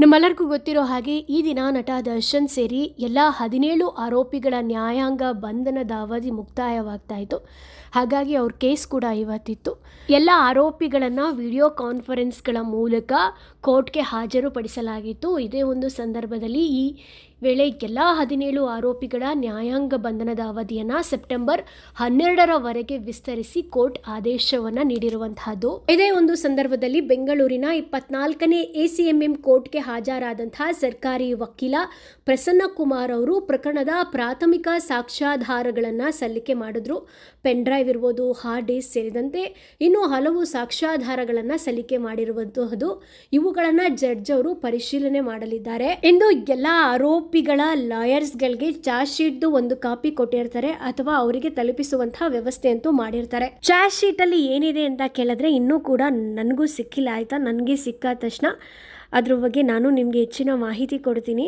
ನಮ್ಮೆಲ್ಲರಿಗೂ ಗೊತ್ತಿರೋ ಹಾಗೆ ಈ ದಿನ ನಟ ದರ್ಶನ್ ಸೇರಿ ಎಲ್ಲ ಹದಿನೇಳು ಆರೋಪಿಗಳ ನ್ಯಾಯಾಂಗ ಬಂಧನದ ಅವಧಿ ಮುಕ್ತಾಯವಾಗ್ತಾ ಇತ್ತು. ಹಾಗಾಗಿ ಅವ್ರ ಕೇಸ್ ಕೂಡ ಇವತ್ತಿತ್ತು. ಎಲ್ಲ ಆರೋಪಿಗಳನ್ನು ವಿಡಿಯೋ ಕಾನ್ಫರೆನ್ಸ್ಗಳ ಮೂಲಕ ಕೋರ್ಟ್ಗೆ ಹಾಜರುಪಡಿಸಲಾಗಿತ್ತು. ಇದೇ ಒಂದು ಸಂದರ್ಭದಲ್ಲಿ ಈ ವೇಳೆ ಎಲ್ಲ ಹದಿನೇಳು ಆರೋಪಿಗಳ ನ್ಯಾಯಾಂಗ ಬಂಧನದ ಅವಧಿಯನ್ನು ಸೆಪ್ಟೆಂಬರ್ ಹನ್ನೆರಡರವರೆಗೆ ವಿಸ್ತರಿಸಿ ಕೋರ್ಟ್ ಆದೇಶವನ್ನು ನೀಡಿರುವಂತಹದ್ದು. ಇದೇ ಒಂದು ಸಂದರ್ಭದಲ್ಲಿ ಬೆಂಗಳೂರಿನ ಇಪ್ಪತ್ನಾಲ್ಕನೇ ಎಸಿಎಂಎಂ ಕೋರ್ಟ್ಗೆ ಹಾಜರಾದಂತಹ ಸರ್ಕಾರಿ ವಕೀಲ ಪ್ರಸನ್ನ ಕುಮಾರ್ ಅವರು ಪ್ರಕರಣದ ಪ್ರಾಥಮಿಕ ಸಾಕ್ಷ್ಯಾಧಾರಗಳನ್ನು ಸಲ್ಲಿಕೆ ಮಾಡಿದ್ರು. ಪೆನ್ ಡ್ರೈವ್ ಇರ್ಬೋದು, ಹಾರ್ಡ್ ಡಿಸ್ಕ್ ಸೇರಿದಂತೆ ಇನ್ನೂ ಹಲವು ಸಾಕ್ಷ್ಯಾಧಾರಗಳನ್ನು ಸಲ್ಲಿಕೆ ಮಾಡಿರುವಂತಹದ್ದು ಇವುಗಳನ್ನು ಜಡ್ಜ್ ಅವರು ಪರಿಶೀಲನೆ ಮಾಡಲಿದ್ದಾರೆ. ಎಂದು ಎಲ್ಲ ಆರೋಪಿಗಳ ಲಾಯರ್ಸ್ಗಳಿಗೆ ಚಾರ್ಜ್ ಶೀಟ್ದು ಒಂದು ಕಾಪಿ ಕೊಟ್ಟಿರ್ತಾರೆ ಅಥವಾ ಅವರಿಗೆ ತಲುಪಿಸುವಂತಹ ವ್ಯವಸ್ಥೆ ಅಂತೂ ಮಾಡಿರ್ತಾರೆ. ಚಾರ್ಜ್ ಶೀಟ್ ಅಲ್ಲಿ ಏನಿದೆ ಅಂತ ಕೇಳಿದ್ರೆ ಇನ್ನೂ ಕೂಡ ನನಗೂ ಸಿಕ್ಕಿಲ್ಲ, ಆಯ್ತಾ? ನನಗೆ ಸಿಕ್ಕ ತಕ್ಷಣ ಅದ್ರ ಬಗ್ಗೆ ನಾನು ನಿಮಗೆ ಹೆಚ್ಚಿನ ಮಾಹಿತಿ ಕೊಡ್ತೀನಿ.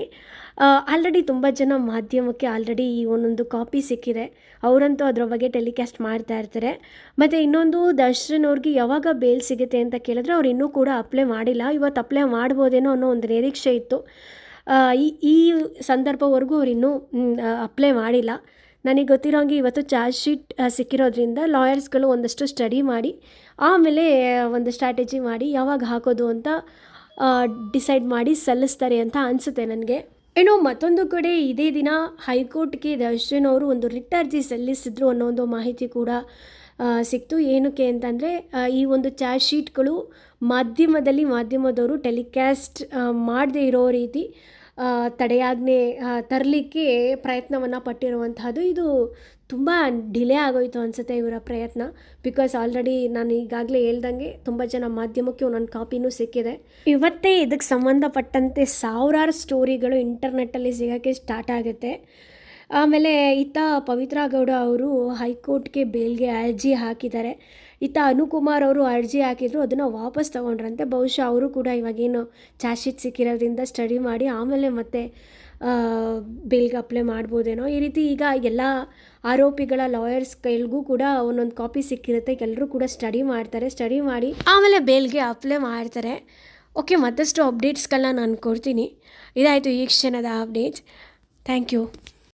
ಆಲ್ರೆಡಿ ತುಂಬ ಜನ ಮಾಧ್ಯಮಕ್ಕೆ ಆಲ್ರೆಡಿ ಈ ಒಂದೊಂದು ಕಾಪಿ ಸಿಕ್ಕಿದೆ. ಅವರಂತೂ ಅದರ ಬಗ್ಗೆ ಟೆಲಿಕಾಸ್ಟ್ ಮಾಡ್ತಾ ಇರ್ತಾರೆ. ಮತ್ತು ಇನ್ನೊಂದು, ದರ್ಶನ್ ಅವ್ರಿಗೆ ಯಾವಾಗ ಬೇಲ್ ಸಿಗುತ್ತೆ ಅಂತ ಕೇಳಿದ್ರೆ ಅವ್ರು ಇನ್ನೂ ಕೂಡ ಅಪ್ಲೈ ಮಾಡಿಲ್ಲ. ಇವತ್ತು ಅಪ್ಲೈ ಮಾಡ್ಬೋದೇನೋ ಅನ್ನೋ ಒಂದು ನಿರೀಕ್ಷೆ ಇತ್ತು. ಈ ಈ ಸಂದರ್ಭವರೆಗೂ ಅವ್ರು ಇನ್ನೂ ಅಪ್ಲೈ ಮಾಡಿಲ್ಲ. ನನಗೆ ಗೊತ್ತಿರೋಂಗೆ ಇವತ್ತು ಚಾರ್ಜ್ ಶೀಟ್ ಸಿಕ್ಕಿರೋದ್ರಿಂದ ಲಾಯರ್ಸ್ಗಳು ಒಂದಷ್ಟು ಸ್ಟಡಿ ಮಾಡಿ, ಆಮೇಲೆ ಒಂದು ಸ್ಟ್ರಾಟಜಿ ಮಾಡಿ ಯಾವಾಗ ಹಾಕೋದು ಅಂತ ಡಿಸೈಡ್ ಮಾಡಿ ಸಲ್ಲಿಸ್ತಾರೆ ಅಂತ ಅನಿಸುತ್ತೆ ನನಗೆ. ಏನೋ ಮತ್ತೊಂದು ಕಡೆ ಇದೇ ದಿನ ಹೈಕೋರ್ಟ್ಗೆ ದರ್ಶನ್ ಅವರು ಒಂದು ರಿಟ್ ಅರ್ಜಿ ಸಲ್ಲಿಸಿದ್ರು ಅನ್ನೋ ಒಂದು ಮಾಹಿತಿ ಕೂಡ ಸಿಕ್ತು. ಏನಕ್ಕೆ ಅಂತಂದರೆ ಈ ಒಂದು ಚಾರ್ಜ್ ಶೀಟ್ಗಳು ಮಾಧ್ಯಮದಲ್ಲಿ ಮಾಧ್ಯಮದವರು ಟೆಲಿಕಾಸ್ಟ್ ಮಾಡದೇ ಇರೋ ರೀತಿ ತಡೆಯಾಜ್ಞೆ ತರಲಿಕ್ಕೆ ಪ್ರಯತ್ನವನ್ನು ಪಟ್ಟಿರುವಂತಹದ್ದು. ಇದು ತುಂಬ ಡಿಲೇ ಆಗೋಯ್ತು ಅನಿಸುತ್ತೆ ಇವರ ಪ್ರಯತ್ನ. ಬಿಕಾಸ್ ಆಲ್ರೆಡಿ ನಾನು ಈಗಾಗಲೇ ಹೇಳ್ದಂಗೆ ತುಂಬ ಜನ ಮಾಧ್ಯಮಕ್ಕೆ ಒಂದೊಂದು ಕಾಪಿನೂ ಸಿಕ್ಕಿದೆ. ಇವತ್ತೇ ಇದಕ್ಕೆ ಸಂಬಂಧಪಟ್ಟಂತೆ ಸಾವಿರಾರು ಸ್ಟೋರಿಗಳು ಇಂಟರ್ನೆಟ್ಟಲ್ಲಿ ಸಿಗೋಕ್ಕೆ ಸ್ಟಾರ್ಟ್ ಆಗುತ್ತೆ. ಆಮೇಲೆ ಇತ್ತ ಪವಿತ್ರ ಗೌಡ ಅವರು ಹೈಕೋರ್ಟ್ಗೆ ಬೇಲ್ಗೆ ಅರ್ಜಿ ಹಾಕಿದ್ದಾರೆ. ಇತ್ತ ಅನುಕುಮಾರ್ ಅವರು ಅರ್ಜಿ ಹಾಕಿದ್ರು, ಅದನ್ನು ವಾಪಸ್ ತೊಗೊಂಡ್ರಂತೆ. ಬಹುಶಃ ಅವರು ಕೂಡ ಇವಾಗೇನು ಚಾರ್ಜ್ ಸಿಕ್ಕಿರೋದ್ರಿಂದ ಸ್ಟಡಿ ಮಾಡಿ ಆಮೇಲೆ ಮತ್ತೆ ಬೇಲ್ಗೆ ಅಪ್ಲೈ ಮಾಡ್ಬೋದೇನೋ. ಈ ರೀತಿ ಈಗ ಎಲ್ಲ ಆರೋಪಿಗಳ ಲಾಯರ್ಸ್ ಕೈಲಿಗೂ ಕೂಡ ಒಂದೊಂದು ಕಾಪಿ ಸಿಕ್ಕಿರುತ್ತೆ. ಎಲ್ಲರೂ ಕೂಡ ಸ್ಟಡಿ ಮಾಡ್ತಾರೆ, ಸ್ಟಡಿ ಮಾಡಿ ಆಮೇಲೆ ಬೇಲ್ಗೆ ಅಪ್ಲೈ ಮಾಡ್ತಾರೆ. ಓಕೆ, ಮತ್ತಷ್ಟು ಅಪ್ಡೇಟ್ಸ್ಗಳನ್ನ ನಾನು ಕೊಡ್ತೀನಿ. ಇದಾಯಿತು ಈ ಕ್ಷಣದ ಅಪ್ಡೇಟ್ಸ್ ಥ್ಯಾಂಕ್ ಯು.